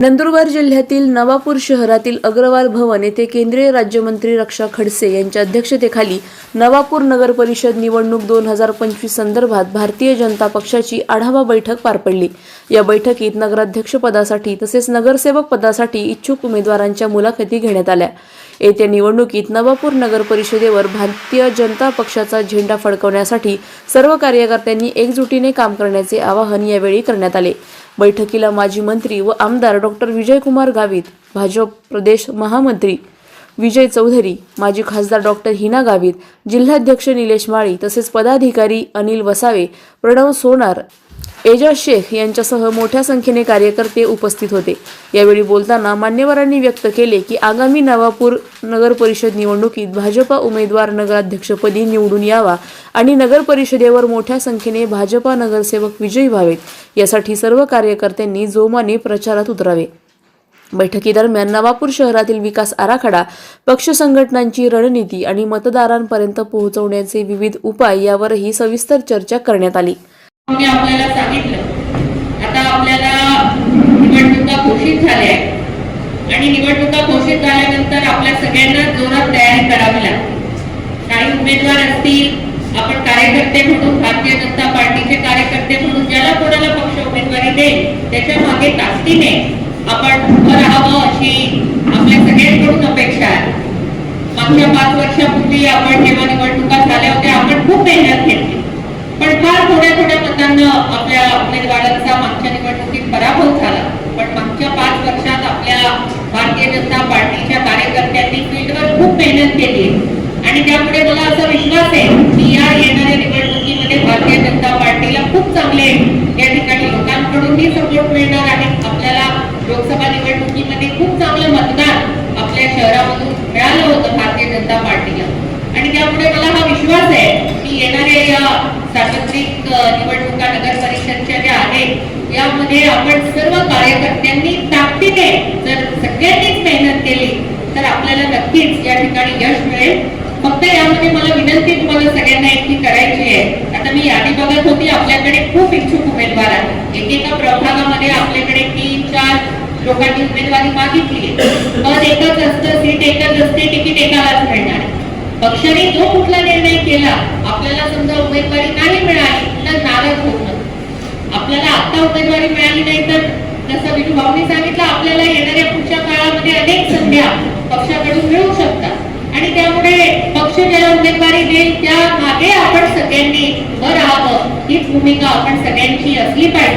नंदुरबार जिल्ह्यातील नवापूर शहरातील अग्रवाल भवन येथे केंद्रीय राज्यमंत्री रक्षा खडसे यांच्या अध्यक्षतेखाली नवापूर नगर परिषद निवडणूक दोन हजार पंचवीस संदर्भात भारतीय जनता पक्षाची आढावा बैठक पार पडली. या बैठकीत नगराध्यक्षपदासाठी तसेच नगरसेवक पदासाठी इच्छुक उमेदवारांच्या मुलाखती घेण्यात आल्या. येत्या निवडणुकीत नवापूर नगर परिषदेवर भारतीय जनता पक्षाचा झेंडा फडकवण्यासाठी सर्व कार्यकर्त्यांनी एकजुटीने काम करण्याचे आवाहन यावेळी करण्यात आले. बैठकीला माजी मंत्री व आमदार डॉक्टर विजयकुमार गावित भाजप प्रदेश महामंत्री विजय चौधरी माजी खासदार डॉक्टर हिना गावित जिल्हाध्यक्ष निलेश माळी तसेच पदाधिकारी अनिल वसावे प्रणव सोनार एजाज शेख यांच्यासह मोठ्या संख्येने कार्यकर्ते उपस्थित होते. यावेळी बोलताना मान्यवरांनी व्यक्त केले की आगामी नवापूर नगर परिषद निवडणुकीत भाजपा उमेदवार नगराध्यक्षपदी निवडून यावा आणि नगर परिषदेवर मोठ्या संख्येने भाजपा नगरसेवक विजयी व्हावेत. यासाठी सर्व कार्यकर्त्यांनी जोमाने प्रचारात उतरावे. बैठकीदरम्यान नवापूर शहरातील विकास आराखडा पक्ष संघटनांची रणनीती आणि मतदारांपर्यंत पोहोचवण्याचे विविध उपाय यावरही सविस्तर चर्चा करण्यात आली. मी आपल्याला सांगितलं. आता आपल्याला निवडणुका घोषित झाल्या आणि निवडणुका घोषित झाल्यानंतर आपल्या सगळ्यांना जोरात तयारी करावी लागते. काही उमेदवार असतील आपण कार्यकर्ते म्हणून भारतीय जनता पार्टीचे कार्यकर्ते म्हणून ज्याला कोणाला पक्ष उमेदवारी देईल त्याच्यामागे ताकदीने आपण उभं राहावं अशी आपल्या सगळ्यांकडून अपेक्षा आहे. मागच्या पाच वर्षापूर्वी आपण जेव्हा निवडणुका झाल्या होत्या आपण खूप मेहनत घेतली. पण फार आपल्या उमेदवारांचा मागच्या निवडणुकीत पराभव झाला. पण मागच्या पाच वर्षात आपल्या भारतीय जनता पार्टीच्या कार्यकर्त्यांनी फील्डवर खूप मेहनत केली. आणि त्यामुळे मला असा विश्वास आहे की या येणाऱ्या निवडणुकीमध्ये भारतीय जनता पार्टीला खूप चांगले या ठिकाणी लोकांकडूनही सपोर्ट मिळणार आहे. आपल्याला लोकसभा निवडणुकीमध्ये खूप चांगलं मतदान आपल्या शहरामधून मिळालं होतं भारतीय जनता पार्टीला. आणि त्यामुळे मला हा विश्वास आहे सार्वत्रिक निवडणुका नगर परिषदच्या ज्या आहेत यामध्ये आपण सर्व कार्यकर्त्यांनी ताकदीने जर सगळ्यांनीच मेहनत केली तर आपल्याला नक्कीच या ठिकाणी यश मिळेल. फक्त यामध्ये मला विनंती तुम्हाला सगळ्यांना एकटी करायची आहे. आता मी यादी बघत होती आपल्याकडे खूप इच्छुक उमेदवार आहेत. एकेका प्रभागामध्ये आपल्याकडे तीन चार लोकांनी उमेदवारी मागितली पण पद एकच असतं सीट एकच असते तिकीट एकालाच मिळणार पक्षाने जो कुठला केला आपल्याला समजा उमेदवारी नाही मिळाली तर नाराज होत नका. आपल्याला आता उमेदवारी मिळाली नाही तर जसं विठूभाऊने सांगितलं आपल्याला येणाऱ्या पुढच्या काळामध्ये अनेक संध्या पक्षाकडून मिळू शकतात. आणि त्यामुळे पक्ष ज्याला उमेदवारी देईल त्या मागे आपण सगळ्यांनी उभं राहावं ही भूमिका आपण सगळ्यांची असली पाहिजे.